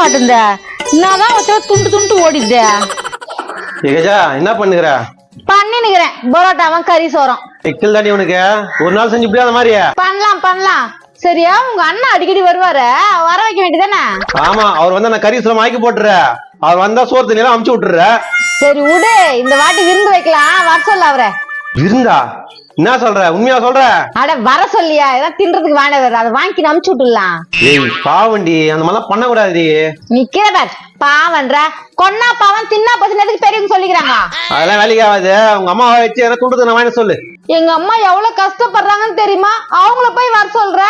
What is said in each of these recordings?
மாட்டேந்த என்னதான் வச்சா துண்டு துண்டு ஓடிடுது. ஏகஜா என்ன பண்ணுகிற? பண்ணி நிக்கிறேன் பரோட்டாவும் கறி சோறும். எக்கில் தாண்டி உனக்கு? ஒரு நாள் செஞ்சு அந்த மாதிரியா பண்ணலாம் பண்ணலாம். சரியா உங்க அண்ணன் அடிக்கடி வருவாரு. வர வைக்க வேண்டியதானே ஆமா அவர் வந்து நான் கறி சுரம் ஆக்கி போட்டுற அவர் வந்தா சோறு தண்ணி எல்லாம் அமுச்சு விட்டுற சரி விடு. இந்த வாட்டி விருந்து வைக்கலாம். வர சொல்ல அவரை. இருந்தா என்ன சொல்ற? உண்மையா சொல்ற? அட வர சொல்லியா? ஏதாவது தின்றதுக்கு வேணாம் அதை வாங்கி அமுச்சு விட்டுலாம் ஏய் பாவண்டி அந்த மாதிரிலாம் பண்ணக்கூடாதுடி. நிக்கிற பார். பாவன்ற. கொன்னா பாவம் தின்னா பசங்க எதுக்கு பெரியவங்க சொல்லிக்கிறாங்க? அதெல்லாம் வேலைக்கு ஆகாது உங்க அம்மாவை வச்சு என்ன துண்டு வாங்கி சொல்லு. எங்க அம்மா எவ்வளவு கஷ்டப்படுறாங்கன்னு தெரியுமா? அவங்கள போய் வர சொல்ற.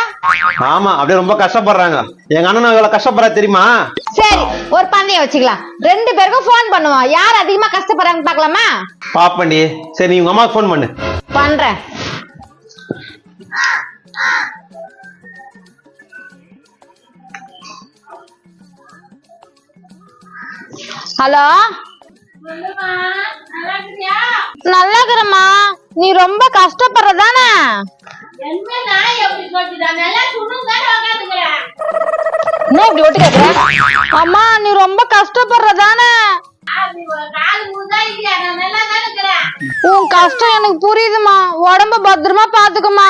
ஆமா அப்படியே ரொம்ப கஷ்டப்படுறாங்க. எங்க அண்ணன் எவ்வளவு கஷ்டப்படுறா தெரியுமா? சரி ஒரு பந்தயம் வச்சுக்கலாம். ரெண்டு பேருக்கும் ஃபோன் பண்ணுவோம். யார் அதிகமா கஷ்டப்படுறாங்கன்னு பார்க்கலாமா? பாப்பண்டி சரி நீ உங்க அம்மாவுக்கு ஃபோன் பண்ணு. பண்றேன். ஹலோ? நல்லா இருக்கிறம்மா நீ ரொம்ப கஷ்டப்படுறதானே? என்ன இப்படி ஒட்டு கேக்குற? அம்மா நீ ரொம்ப கஷ்டப்படுறதானே? உன் கஷ்டம் எனக்கு புரியுதுமா உடம்ப பத்திரமா பாத்துக்கம்மா.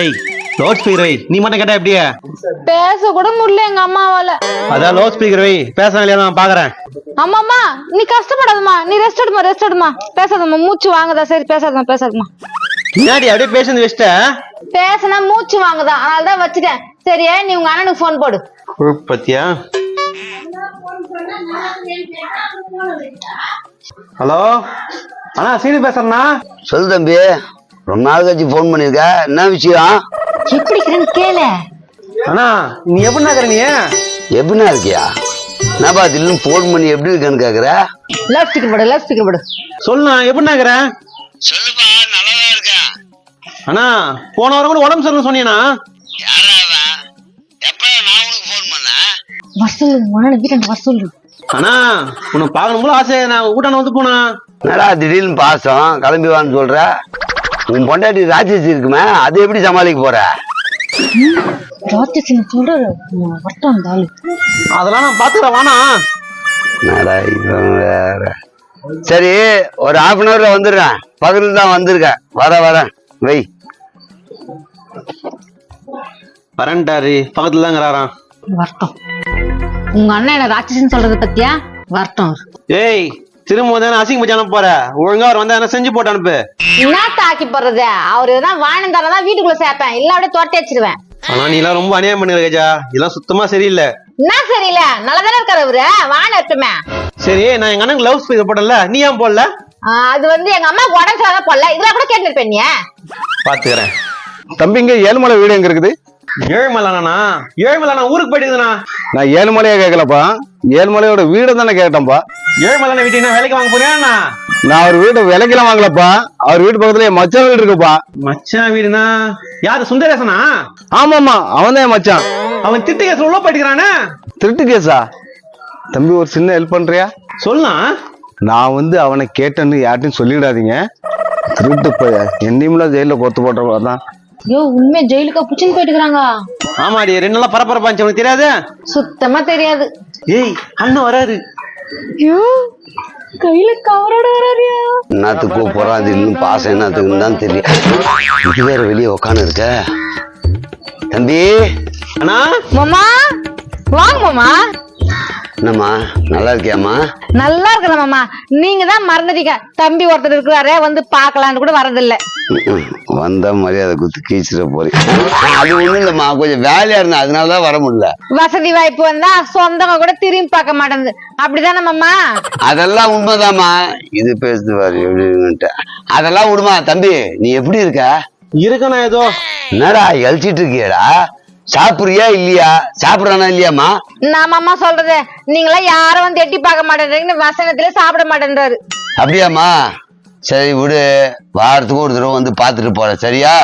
ஏய் லவுட் ஸ்பீக்கர் வை நீ மட்டும் கேட்டா எப்படியே? பேச கூட முடியல எங்க அம்மாவால. அதான் லவுட் ஸ்பீக்கர் வை பேச இல்லையா நான் பாக்குறேன். அம்மாம்மா நீ கஷ்டப்படாதம்மா நீ ரெஸ்ட் எடுமா ரெஸ்ட் எடுமா பேசாதம்மா மூச்சு வாங்குதா சரி பேசாதம்மா பேசாதம்மா. முன்னாடி அப்படியே பேசுறது வச்சுட்ட? பேசினா மூச்சு வாங்குதா அதனால தான் வச்சுட்டேன். சரியா நீ உங்க அண்ணனுக்கு ஃபோன் போடு. பத்தியா ஹலோ? அண்ணா சீனி பேசுறேண்ணா. சொல்லு தம்பி ரொம்ப நாள் கழிச்சு ஃபோன் பண்ணியிருக்க. என்ன விஷயம்? எப்படி இருக்கிறேன்னு கேளு. அண்ணா நீ எப்படி நகர நீ எப்படின்னா இருக்கியா என்னப்பா திடீர்னு ஃபோன் பண்ணி எப்படி இருக்கேன்னு கேக்குற? லவ் ஸ்பீக்கர் போடு லவ் ஸ்பீக்கர் போடு. சொல்லுண்ணா எப்படி நகர சொல்லுப்பா நல்லாதான் இருக்கேன். அண்ணா போன வாரம் கூட உடம்பு நான் சொல்லு உங்க அண்ணனை வீட்டாண்ட வர சொல்லு அண்ணா உன்னை பார்க்கணும் போல ஆசை. நான் ஊட்டான வந்து போனா. என்னடா திடீர்னு பாசம்? கிளம்பி வான்னு சொல்ற? உன் பொண்டாட்டி ராட்சசி இருக்குமே அது எப்படி சமாளிக்க போற? அந்த ஆளு. அதெல்லாம் நான் பாத்துக்கிறேன் என்னடா இவன் வேற. சரி ஒரு half அன் ஹவர்ல வந்துடுறேன். பகலில் தான் வந்திருக்கேன். வர வரேன் வை. வரேன்ட்டாரு பக்கத்துல தாங்கிறாராம் வரட்டும் உங்க அண்ணன் என்ன ராட்சசின்னு சொல்றது பத்தியா? வரட்டும். ஏய் திரும்ப வந்து அசிங்க பச்சு அனுப்ப போற. ஒழுங்கா அவர் வந்தா என்ன செஞ்சு போட்டு அனுப்பு. என்ன தாக்கி போடுறது? அவரு எதாவது வாங்கிட்டு தரதான் வீட்டுக்குள்ள சேர்ப்பேன். இல்ல அப்படியே துரத்தி வச்சிருவேன். ஆனா நீ எல்லாம் ரொம்ப அநியாயம் பண்ணுற கஜா. இதெல்லாம் சுத்தமா சரியில்லை. என்ன சரியில்ல? நல்லதானே இருக்காரு அவரு. வாங்க எப்பவுமே. சரி நான் எங்க அண்ணனுக்கு லவ் ஸ்பீக்கர் போடல நீ ஏன் போடல? அது வந்து எங்க அம்மா உடஞ்சாதான் போடல. இதெல்லாம் கூட கேட்டு இருப்பேன் நீ. பாத்துக்கிறேன். தம்பிங்க ஏழுமலை வீடு எங்க இருக்குது? ஏழுமலைண்ணா ஏழுமலை நான் ஊருக்கு போயிட்டுதுண்ணா நான் ஏழுமலையா கேட்கலப்பா. ஏழுமலையோட வீடு தானே கேட்டேன்ப்பா. ஏழுமலை வீட்டுக்கு நான் வேலைக்கு வாங்க போறேன்னா நான் அவர் வீட்டை விலைக்கெல்லாம் வாங்கலப்பா. அவர் வீட்டு பக்கத்துல என் மச்சான் வீடு இருக்குப்பா. மச்சான் வீடுனா? யாரு சுந்தரேசனா? ஆமாமா அவன் தான் மச்சான். அவன் திட்டு கேஸ் உள்ள போயிட்டுக்கிறானே? திருட்டு கேஸா? தம்பி ஒரு சின்ன ஹெல்ப் பண்றியா? சொல்லலாம் நான் வந்து அவனை கேட்டேன்னு யார்ட்டையும் சொல்லிடாதீங்க. திருட்டு போய என்னையும்ல ஜெயில கொத்து போட்ட தான் ஐயோ உண்மையா ஜெயிலுக்கா? புச்சுன்னு போயிட்டுக்கிறாங்க. ஆமாடி ரெண்டு நாளா பரபரப்பா இருந்துச்சு உனக்கு தெரியாது? சுத்தமா தெரியாது. ஏய் அண்ணன் வராரு. ஐயோ கையில கவரோட வராரியா? என்னத்துக்கு போறான் அது இன்னும் பாசம் என்னத்துக்குன்னு தான் தெரியும். இது வேற வெளியே உக்காந்து இருக்க தம்பி? அண்ணா? மாமா வாங்க மாமா. என்னம்மா? நல்லா இருக்கியாம்மா? நல்லா இருக்கல மாமா. நீங்க தான் மறந்துட்டீங்க. தம்பி ஒருத்தர் இருக்கிறாரே வந்து பார்க்கலான்னு கூட வரதில்ல. வந்தா மரியாதை குத்து கீச்சிட போறீங்க அது ஒண்ணும் இல்லம்மா. கொஞ்சம் வேலையா இருந்தேன் அதனால தான் வர முடியல. வசதி வாய்ப்பு வந்தா சொந்தங்க கூட திரும்பி பார்க்க மாட்டேங்குது. அப்படிதானே மாமா? அதெல்லாம் உண்மைதாம்மா. இது பேசுது பாரு அதெல்லாம் விடுமா தம்பி. நீ எப்படி இருக்க? இருக்கண்ணா ஏதோ. என்னடா எழிச்சிட்டு இருக்கியடா? சாப்பிடுறியா இல்லையா? சாப்பிடுறானா இல்லையாம்மா? நான் மாமா சொல்றது நீங்களா யாரும் வந்து எட்டி பார்க்க மாட்டேன்றீங்கன்னு வசனத்துல சாப்பிட மாட்டேன்றாரு. அப்படியாம்மா? சரி விடு. வாரத்துக்கு ஒரு தடவை வந்து பார்த்துட்டு போறேன் சரியா?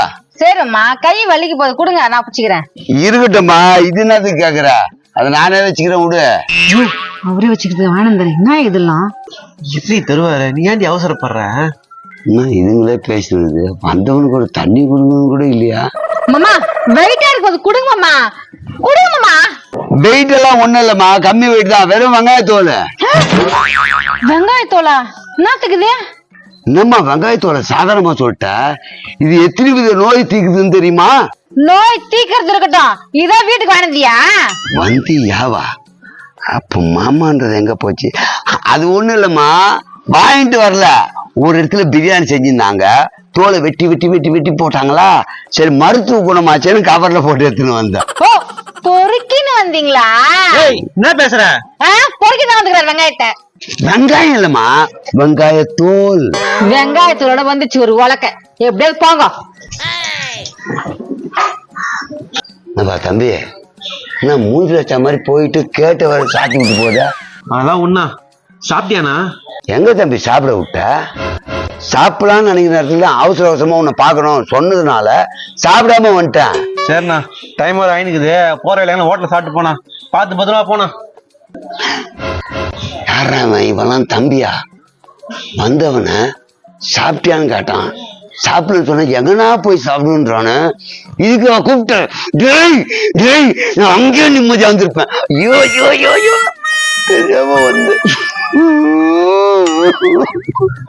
சரிம்மா. கை வலிக்கு போகுது. கொடுங்க நான் பிடிச்சிக்கிறேன். இருக்கட்டும்மா. இது என்னத்துக்கு கேக்குற? அதை நானே வச்சுக்கிறேன் விடு. அவரே வச்சுக்கிறது வேணாம் என்ன இதெல்லாம்? எப்படி தருவாரு நீ ஏன்டி அவசரப்படுற? என்ன இதுங்களே பேசுறது. வந்தவனுக்கு ஒரு தண்ணி கொடுங்கன்னு கூட இல்லையா? மாமா வெயிட்டா இருக்கு கொடுங்க மாமா. கொடுங்க மாமா. வெயிட் எல்லாம் ஒண்ணும் இல்லம்மா கம்மி வெயிட் தான் வெறும் வெங்காயத்தோல். வெங்காயத்தோலா? என்னத்துக்கு இது என்னம்மா வெங்காயத்தோலை சாதாரணமா சொல்லிட்ட? இது எத்தனை வித நோய் தீக்குதுன்னு தெரியுமா? நோய் தீக்கிறது இருக்கட்டும். இதான் வீட்டுக்கு வாங்கினதியா வந்து யாவா அப்ப மாமான்றது எங்க போச்சு? அது ஒண்ணும் இல்லம்மா வாங்கிட்டு வரல. ஒரு இடத்துல பிரியாணி செஞ்சிருந்தாங்க தோலை வெட்டி வெட்டி வெட்டி வெட்டி போட்டாங்களா? சரி மருத்துவ குணமாச்சேன்னு கவர்ல போட்டு எடுத்துன்னு வந்தேன். பொறுக்கின்னு வந்தீங்களா? ஏய் என்ன பேசுற? பொறுக்கின்னு வந்துக்கிறார் வெங்காயத்தை. வெங்காயம் இல்லம்மா வெங்காயத்தோல் வெங்காயத்தோட வந்துச்சு ஒரு உலக்க. எப்படியாவது போங்க. தம்பி என்ன மூஞ்சி வச்ச மாதிரி போயிட்டு கேட்ட வர சாத்தி விட்டு போதா? அதான் உண்ணா சாப்பிட்டியாண்ணா? எங்க தம்பி சாப்பிட விட்ட? சாப்பிடலாம்னு நினைக்கிற நேரத்துல அவசர அவசரமா உன்னை பார்க்கணும் சொன்னதுனால சாப்பிடாம வந்துட்டேன். சரிண்ணா டைம் வர ஆயினுக்குது. போற வேலையான ஹோட்டல்ல சாப்பிட்டு போனா. பார்த்து பத்திரமா போனா. யாரா இவெல்லாம் தம்பியா? வந்தவனை சாப்பிட்டியான்னு கேட்டான். சாப்பிடலன்னு சொன்ன எங்கனா போய் சாப்பிடுன்றானு. இதுக்கு நான் கூப்பிட்டேன் டேய் டேய் நான் அங்கேயே நிம்மதியா வந்திருப்பேன். ஐயோ ஐயோ ஐயோ ஐயோ. தெரியாம வந்து. わかった。